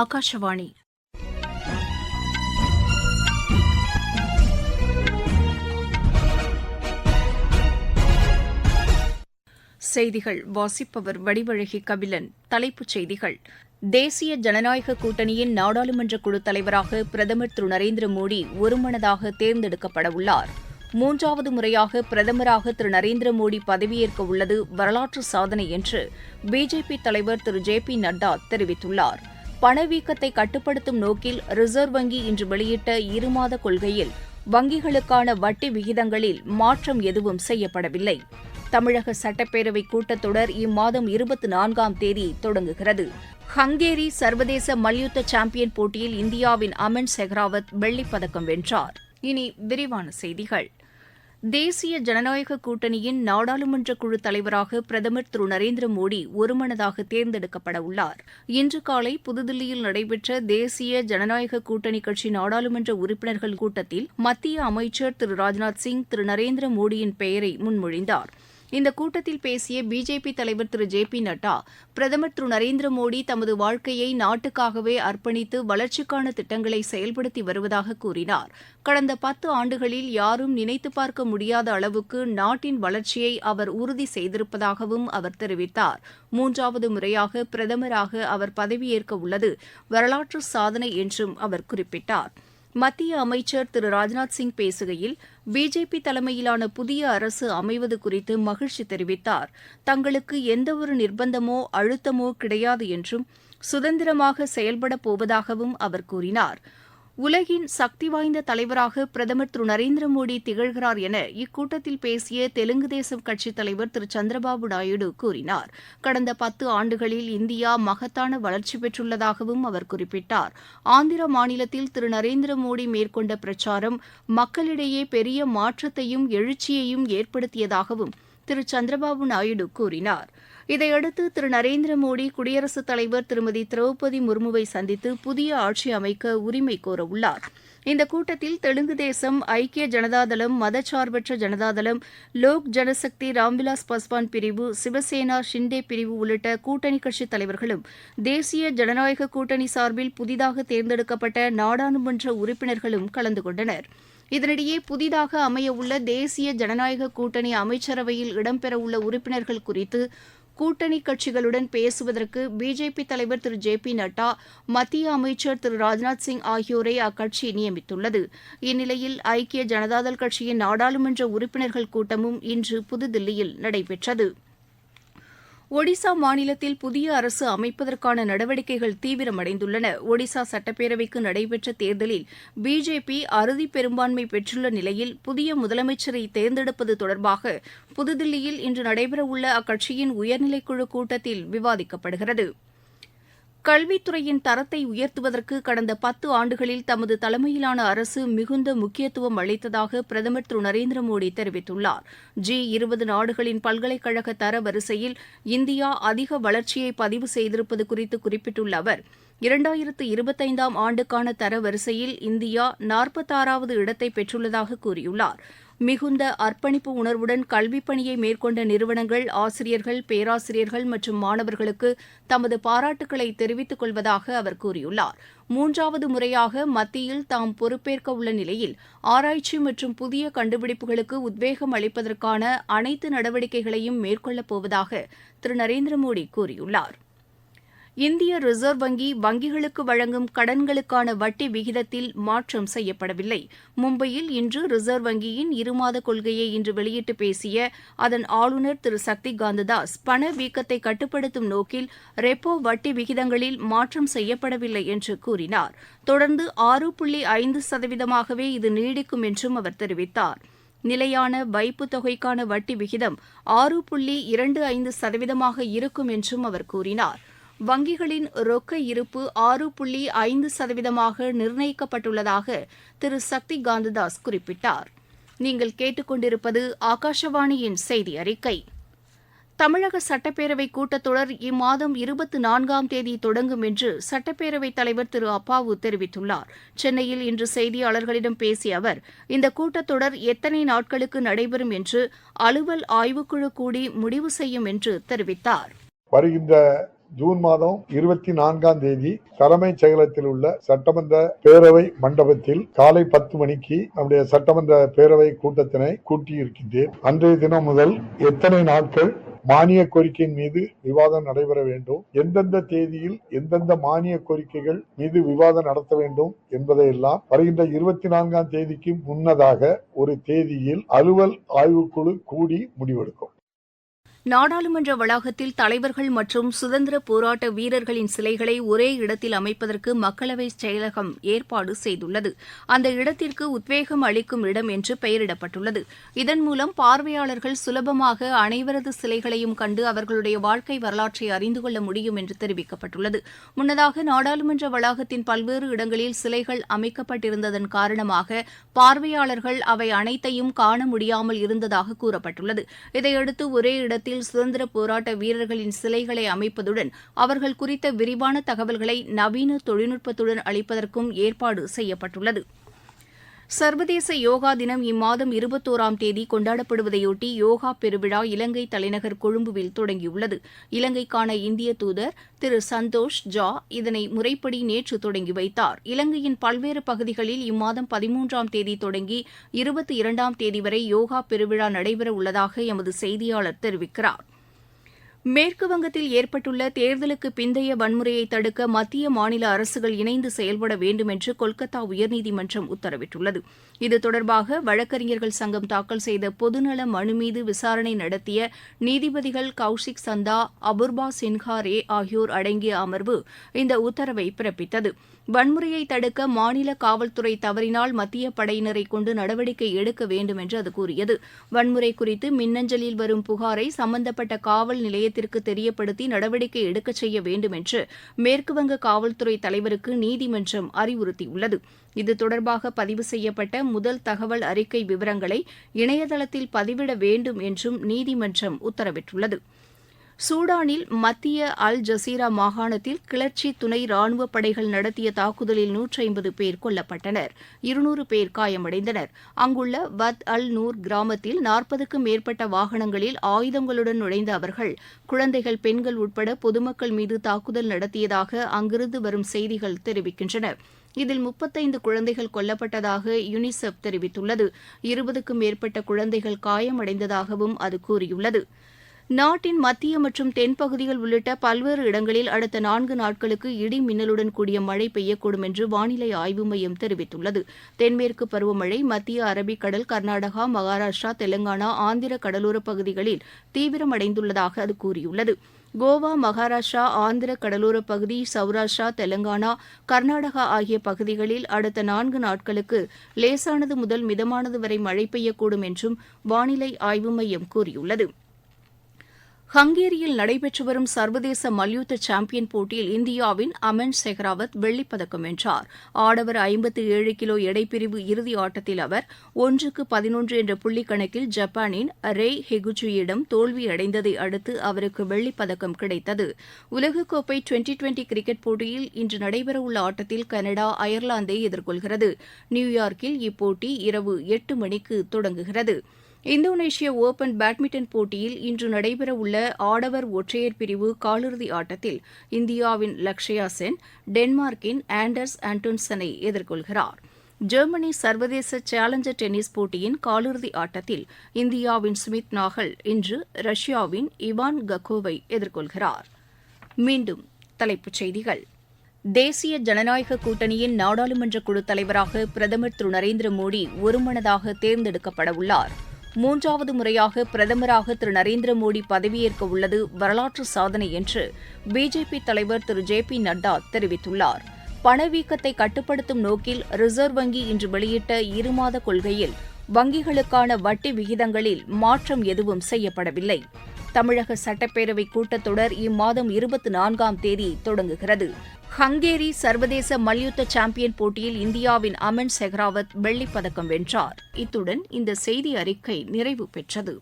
ஆகாஷவாணி செய்திகள். வாசிப்பவர் வடிவழகி கபிலன். தலைப்புச் செய்திகள். தேசிய ஜனநாயக கூட்டணியின் நாடாளுமன்ற குழு தலைவராக பிரதமர் திரு நரேந்திர மோடி ஒருமனதாக தேர்ந்தெடுக்கப்பட உள்ளார். மூன்றாவது முறையாக பிரதமராக திரு நரேந்திர மோடி பதவியேற்க உள்ளது வரலாற்று சாதனை என்று பிஜேபி தலைவர் திரு ஜே பி நட்டா தெரிவித்துள்ளார். பணவீக்கத்தை கட்டுப்படுத்தும் நோக்கில் ரிசர்வ் வங்கி இன்று வெளியிட்ட இருமாத கொள்கையில் வங்கிகளுக்கான வட்டி விகிதங்களில் மாற்றம் எதுவும் செய்யப்படவில்லை. தமிழக சட்டப்பேரவை கூட்டத்தொடர் இம்மாதம் இருபத்தி நான்காம் தேதி தொடங்குகிறது. ஹங்கேரி சர்வதேச மல்யுத்த சாம்பியன் போட்டியில் இந்தியாவின் அமன் செஹ்ராவத் வெள்ளிப் பதக்கம் வென்றார். இனி விரிவான செய்திகள். தேசிய ஜனநாயக கூட்டணியின் நாடாளுமன்ற குழு தலைவராக பிரதமர் திரு நரேந்திர மோடி ஒருமனதாக தேர்ந்தெடுக்கப்பட உள்ளார். இன்று காலை புதுதில்லியில் நடைபெற்ற தேசிய ஜனநாயக கூட்டணி கட்சி நாடாளுமன்ற உறுப்பினர்கள் கூட்டத்தில் மத்திய அமைச்சர் திரு ராஜ்நாத் சிங் திரு நரேந்திர மோடியின் பெயரை முன்மொழிந்தார். இந்த கூட்டத்தில் பேசிய பிஜேபி தலைவர் திரு. ஜே. பி. நட்டா பிரதமர் திரு. நரேந்திர மோடி தமது வாழ்க்கையை நாட்டுக்காகவே அர்ப்பணித்து வளர்ச்சிக்கான திட்டங்களை செயல்படுத்தி வருவதாக கூறினார். கடந்த பத்து ஆண்டுகளில் யாரும் நினைத்து பார்க்க முடியாத அளவுக்கு நாட்டின் வளர்ச்சியை அவர் உறுதி செய்திருப்பதாகவும் அவர் தெரிவித்தார். மூன்றாவது முறையாக பிரதமராக அவர் பதவியேற்க உள்ளது வரலாற்று சாதனை என்றும் அவர் குறிப்பிட்டார். மத்திய அமைச்சர் திரு ராஜ்நாத் சிங் பேசுகையில் பிஜேபி தலைமையிலான புதிய அரசு அமைவது குறித்து மகிழ்ச்சி தெரிவித்தார். தங்களுக்கு எந்தவொரு நிர்பந்தமோ அழுத்தமோ கிடையாது என்றும் சுதந்திரமாக செயல்படப் போவதாகவும் அவர் கூறினார். உலகின் சக்தி வாய்ந்த தலைவராக பிரதமர் திரு. நரேந்திர மோடி திகழ்கிறார் என இக்கூட்டத்தில் பேசிய தெலுங்கு தேசம் கட்சித் தலைவர் திரு. சந்திரபாபு நாயுடு கூறினார். கடந்த பத்து ஆண்டுகளில் இந்தியா மகத்தான வளர்ச்சி பெற்றுள்ளதாகவும் அவர் குறிப்பிட்டார். ஆந்திர மாநிலத்தில் திரு. நரேந்திர மோடி மேற்கொண்ட பிரச்சாரம் மக்களிடையே பெரிய மாற்றத்தையும் எழுச்சியையும் ஏற்படுத்தியதாகவும் திரு. சந்திரபாபு நாயுடு கூறினார். இதையடுத்து திரு நரேந்திர மோடி குடியரசுத் தலைவர் திருமதி திரௌபதி முர்முவை சந்தித்து புதிய ஆட்சி அமைக்க உரிமை கோரவுள்ளார். இந்த கூட்டத்தில் தெலுங்கு தேசம் ஐக்கிய ஜனதாதளம் மதச்சார்பற்ற ஜனதாதளம் லோக் ஜனசக்தி ராம்விலாஸ் பாஸ்வான் பிரிவு சிவசேனா ஷிண்டே பிரிவு உள்ளிட்ட கூட்டணி கட்சித் தலைவர்களும் தேசிய ஜனநாயக கூட்டணி சார்பில் புதிதாக தேர்ந்தெடுக்கப்பட்ட நாடாளுமன்ற உறுப்பினர்களும் கலந்து கொண்டனர். இதனிடையே புதிதாக அமையவுள்ள தேசிய ஜனநாயக கூட்டணி அமைச்சரவையில் இடம்பெறவுள்ள உறுப்பினர்கள் குறித்து கூட்டணி கட்சிகளுடன் பேசுவதற்கு பிஜேபி தலைவர் திரு ஜே பி நட்டா மத்திய அமைச்சர் திரு ராஜ்நாத் சிங் ஆகியோரை அக்கட்சி நியமித்துள்ளது. இந்நிலையில் ஐக்கிய ஜனதாதள் கட்சியின் நாடாளுமன்ற உறுப்பினர்கள் கூட்டமும் இன்று புதுதில்லியில் நடைபெற்றது. ஒடிசா மாநிலத்தில் புதிய அரசு அமைப்பதற்கான நடவடிக்கைகள் தீவிரமடைந்துள்ளன. ஒடிசா சட்டப்பேரவைக்கு நடைபெற்ற தேர்தலில் பிஜேபி அறுதி பெரும்பான்மை பெற்றுள்ள நிலையில் புதிய முதலமைச்சரை தேர்ந்தெடுப்பது தொடர்பாக புதுதில்லியில் இன்று நடைபெறவுள்ள அக்கட்சியின் உயர்நிலைக்குழு கூட்டத்தில் விவாதிக்கப்படுகிறது. கல்வித்துறையின் தரத்தை உயர்த்துவதற்கு கடந்த பத்து ஆண்டுகளில் தமது தலைமையிலான அரசு மிகுந்த முக்கியத்துவம் அளித்ததாக பிரதமர் திரு நரேந்திர மோடி தெரிவித்துள்ளார். ஜி இருபது நாடுகளின் பல்கலைக்கழக தர வரிசையில் இந்தியா அதிக வளர்ச்சியை பதிவு செய்திருப்பது குறித்து குறிப்பிட்டுள்ள அவர் இரண்டாயிரத்து இருபத்தைந்தாம் ஆண்டுக்கான தர வரிசையில் இந்தியா நாற்பத்தாறாவது இடத்தை பெற்றுள்ளதாக கூறியுள்ளார். மிகுந்த அர்ப்பணிப்பு உணர்வுடன் கல்விப் பணியை மேற்கொண்ட நிறுவனங்கள் ஆசிரியர்கள் பேராசிரியர்கள் மற்றும் மாணவர்களுக்கு தமது பாராட்டுக்களை தெரிவித்துக் கொள்வதாக அவர் கூறியுள்ளார். மூன்றாவது முறையாக மத்தியில் தாம் பொறுப்பேற்க உள்ள நிலையில் ஆராய்ச்சி மற்றும் புதிய கண்டுபிடிப்புகளுக்கு உத்வேகம் அளிப்பதற்கான அனைத்து நடவடிக்கைகளையும் மேற்கொள்ளப் போவதாக திரு. நரேந்திர மோடி கூறியுள்ளார். இந்திய ரிசர்வ் வங்கி வங்கிகளுக்கு வழங்கும் கடன்களுக்கான வட்டி விகிதத்தில் மாற்றம் செய்யப்படவில்லை. மும்பையில் இன்று ரிசர்வ் வங்கியின் இருமாத கொள்கையை இன்று வெளியிட்டு பேசிய அதன் ஆளுநர் திரு. சக்தி காந்ததாஸ் பணவீக்கத்தை கட்டுப்படுத்தும் நோக்கில் ரெப்போ வட்டி விகிதங்களில் மாற்றம் செய்யப்படவில்லை என்று கூறினார். தொடர்ந்து ஆறு புள்ளி ஐந்து சதவீதமாகவே இது நீடிக்கும் என்றும் அவர் தெரிவித்தார். நிலையான வைப்பு தொகைக்கான வட்டி விகிதம் ஆறு புள்ளி இரண்டு ஐந்து சதவீதமாக இருக்கும் என்றும் அவர் கூறினார். வங்கிகளின் ரொக்க இருப்பு ஆறு புள்ளி ஐந்து சதவீதமாக நிர்ணயிக்கப்பட்டுள்ளதாக திரு. சக்தி காந்ததாஸ் குறிப்பிட்டார். நீங்கள் கேட்டுக்கொண்டிருப்பது ஆகாஷவாணியின் செய்தி அறிக்கை. தமிழக சட்டப்பேரவை கூட்டத்தொடர் இம்மாதம் இருபத்தி நான்காம் தேதி தொடங்கும் என்று சட்டப்பேரவைத் தலைவர் திரு. அப்பாவு தெரிவித்துள்ளார். சென்னையில் இன்று செய்தியாளர்களிடம் பேசிய அவர் இந்த கூட்டத்தொடர் எத்தனை நாட்களுக்கு நடைபெறும் என்று அலுவல் ஆய்வுக்குழு கூடி முடிவு செய்யும் என்று தெரிவித்தார். வருகின்ற ஜூன் மாதம் இருபத்தி நான்காம் தேதி தலைமைச் செயலகத்தில் உள்ள சட்டமன்ற பேரவை மண்டபத்தில் காலை பத்து மணிக்கு நம்முடைய சட்டமன்ற பேரவை கூட்டத்தினை கூட்டியிருக்கின்றேன். அன்றைய தினம் முதல் எத்தனை நாட்கள் மானிய கோரிக்கையின் மீது விவாதம் நடைபெற வேண்டும்? எந்தெந்த தேதியில் எந்தெந்த மானிய கோரிக்கைகள் மீது விவாதம் நடத்த வேண்டும் என்பதையெல்லாம் வருகின்ற இருபத்தி நான்காம் தேதிக்கு முன்னதாக ஒரு தேதியில் அலுவல் ஆய்வுக்குழு கூடி முடிவெடுக்கும். நாடாளுமன்ற வளாகத்தில் தலைவர்கள் மற்றும் சுதந்திர போராட்ட வீரர்களின் சிலைகளை ஒரே இடத்தில் அமைப்பதற்கு மக்களவை செயலகம் ஏற்பாடு செய்துள்ளது. அந்த இடத்திற்கு உத்வேகம் அளிக்கும் இடம் என்று பெயரிடப்பட்டுள்ளது. இதன் மூலம் பார்வையாளர்கள் சுலபமாக அனைவரது சிலைகளையும் கண்டு அவர்களுடைய வாழ்க்கை வரலாற்றை அறிந்து கொள்ள முடியும் என்று தெரிவிக்கப்பட்டுள்ளது. முன்னதாக நாடாளுமன்ற வளாகத்தின் பல்வேறு இடங்களில் சிலைகள் அமைக்கப்பட்டிருந்ததன் காரணமாக பார்வையாளர்கள் அவை அனைத்தையும் காண முடியாமல் இருந்ததாக கூறப்பட்டுள்ளது. இதையடுத்து ஒரே இடத்தில் சுதந்திர போராட்ட வீரர்களின் சிலைகளை அமைப்பதுடன் அவர்கள் குறித்த விரிவான தகவல்களை நவீன தொழில்நுட்பத்துடன் அளிப்பதற்கும் ஏற்பாடு செய்யப்பட்டுள்ளது. சர்வதேச யோகா தினம் இம்மாதம் இருபத்தோராம் தேதி கொண்டாடப்படுவதையொட்டி யோகா பெருவிழா இலங்கை தலைநகர் கொழும்புவில் தொடங்கியுள்ளது. இலங்கைக்கான இந்திய தூதர் திரு சந்தோஷ் ஜா இதனை முறைப்படி நேற்று தொடங்கி வைத்தார். இலங்கையின் பல்வேறு பகுதிகளில் இம்மாதம் பதிமூன்றாம் தேதி தொடங்கி இருபத்தி இரண்டாம் தேதி வரை யோகா பெருவிழா நடைபெற உள்ளதாக எமது செய்தியாளர் தெரிவிக்கிறார். மேற்குவங்கத்தில் ஏற்பட்டுள்ள தேர்தலுக்கு பிந்தைய வன்முறையை தடுக்க மத்திய மாநில அரசுகள் இணைந்து செயல்பட வேண்டும் என்று கொல்கத்தா உயர்நீதிமன்றம் உத்தரவிட்டுள்ளது. இது தொடர்பாக வழக்கறிஞர்கள் சங்கம் தாக்கல் செய்த பொதுநல மனு மீது விசாரணை நடத்திய நீதிபதிகள் கௌஷிக் சந்தா அபூர்பா சின்ஹா ரே ஆகியோர் அடங்கிய அமர்வு இந்த உத்தரவை பிறப்பித்தது. வன்முறையை தடுக்க மாநில காவல்துறை தவறினால் மத்திய படையினரை கொண்டு நடவடிக்கை எடுக்க வேண்டும் என்று அது கூறியது. வன்முறை குறித்து மின்னஞ்சலில் வரும் புகாரை சம்பந்தப்பட்ட காவல் நிலையத்திற்கு தெரியப்படுத்தி நடவடிக்கை எடுக்கச் செய்ய வேண்டும் என்று மேற்குவங்க காவல்துறை தலைவருக்கு நீதிமன்றம் அறிவுறுத்தியுள்ளது. இது தொடர்பாக பதிவு செய்யப்பட்ட முதல் தகவல் அறிக்கை விவரங்களை இணையதளத்தில் பதிவிட வேண்டும் என்றும் நீதிமன்றம் உத்தரவிட்டுள்ளது. சூடானில் மத்திய அல் ஜசீரா மாகாணத்தில் கிளர்ச்சி துணை ராணுவ படைகள் நடத்திய தாக்குதலில் நூற்றி ஐம்பது பேர் கொல்லப்பட்டனர். இருநூறு பேர் காயமடைந்தனர். அங்குள்ள வத் அல் நூர் கிராமத்தில் நாற்பதுக்கும் மேற்பட்ட வாகனங்களில் ஆயுதங்களுடன் நுழைந்த அவர்கள் குழந்தைகள் பெண்கள் உட்பட பொதுமக்கள் மீது தாக்குதல் நடத்தியதாக அங்கிருந்து வரும் செய்திகள் தெரிவிக்கின்றன. இதில் முப்பத்தைந்து குழந்தைகள் கொல்லப்பட்டதாக யுனிசெப் தெரிவித்துள்ளது. இருபதுக்கும் மேற்பட்ட குழந்தைகள் காயமடைந்ததாகவும் அது கூறியுள்ளது. நாட்டின் மத்திய மற்றும் தென்பகுதிகள் உள்ளிட்ட பல்வேறு இடங்களில் அடுத்த நான்கு நாட்களுக்கு இடி மின்னலுடன் கூடிய மழை பெய்யக்கூடும் என்று வானிலை ஆய்வு மையம் தெரிவித்துள்ளது. தென்மேற்கு பருவமழை மத்திய அரபிக்கடல் கர்நாடகா மகாராஷ்டிரா தெலங்கானா ஆந்திர கடலோரப் பகுதிகளில் தீவிரமடைந்துள்ளதாக அது கூறியுள்ளது. கோவா மகாராஷ்டிரா ஆந்திர கடலோரப் பகுதி சௌராஷ்டிரா தெலங்கானா கர்நாடகா ஆகிய பகுதிகளில் அடுத்த நான்கு நாட்களுக்கு லேசானது முதல் மிதமானது வரை மழை பெய்யக்கூடும் என்றும் வானிலை ஆய்வு மையம் கூறியுள்ளது. ஹங்கேரியில் நடைபெற்று வரும் சர்வதேச மல்யுத்த சாம்பியன் போட்டியில் இந்தியாவின் அமன் செஹ்ராவத் வெள்ளிப்பதக்கம் வென்றார். ஆடவர் ஐம்பத்து ஏழு கிலோ எடைப்பிரிவு இறுதி ஆட்டத்தில் அவர் ஒன்றுக்கு பதினொன்று என்ற புள்ளிக் கணக்கில் ஜப்பானின் ரெய் ஹெகுச்சியிடம் தோல்வியடைந்ததை அடுத்து அவருக்கு வெள்ளிப்பதக்கம் கிடைத்தது. உலகக்கோப்பை டுவெண்டி டுவெண்டி கிரிக்கெட் போட்டியில் இன்று நடைபெறவுள்ள ஆட்டத்தில் கனடா அயர்லாந்தை எதிர்கொள்கிறது. நியூயார்க்கில் இப்போட்டி இரவு எட்டு மணிக்கு தொடங்குகிறது. இந்தோனேஷிய ஓபன் பேட்மிண்டன் போட்டியில் இன்று நடைபெறவுள்ள ஆடவர் ஒற்றையர் பிரிவு காலிறுதி ஆட்டத்தில் இந்தியாவின் லக்ஷயா சென் டென்மார்க்கின் ஆண்டர்ஸ் ஆண்டோன்சனை எதிர்கொள்கிறார். ஜெர்மனி சர்வதேச சேலஞ்சர் டென்னிஸ் போட்டியின் காலிறுதி ஆட்டத்தில் இந்தியாவின் சுமித் நாகல் இன்று ரஷ்யாவின் இவான் கக்கோவை எதிர்கொள்கிறார். மீண்டும் தலைப்புச் செய்திகள். தேசிய ஜனநாயக கூட்டணியின் நாடாளுமன்ற குழு தலைவராக பிரதமர் திரு நரேந்திர மோடி ஒருமனதாக தேர்ந்தெடுக்கப்படவுள்ளார். மூன்றாவது முறையாக பிரதமராக திரு நரேந்திர மோடி பதவியேற்க உள்ளது வரலாற்று சாதனை என்று பிஜேபி தலைவர் திரு ஜே பி நட்டா தெரிவித்துள்ளார். பணவீக்கத்தை கட்டுப்படுத்தும் நோக்கில் ரிசர்வ் வங்கி இன்று வெளியிட்ட இருமாத கொள்கையில் வங்கிகளுக்கான வட்டி விகிதங்களில் மாற்றம் எதுவும் செய்யப்படவில்லை. தமிழக சட்டப்பேரவை கூட்டத்தொடர் இம்மாதம் இருபத்தி நான்காம் தேதி தொடங்குகிறது. ஹங்கேரி சர்வதேச மல்யுத்த சாம்பியன் போட்டியில் இந்தியாவின் அமன் செஹ்ராவத் வெள்ளிப் பதக்கம் வென்றார். இத்துடன் இந்த செய்தி அறிக்கை நிறைவு பெற்றது.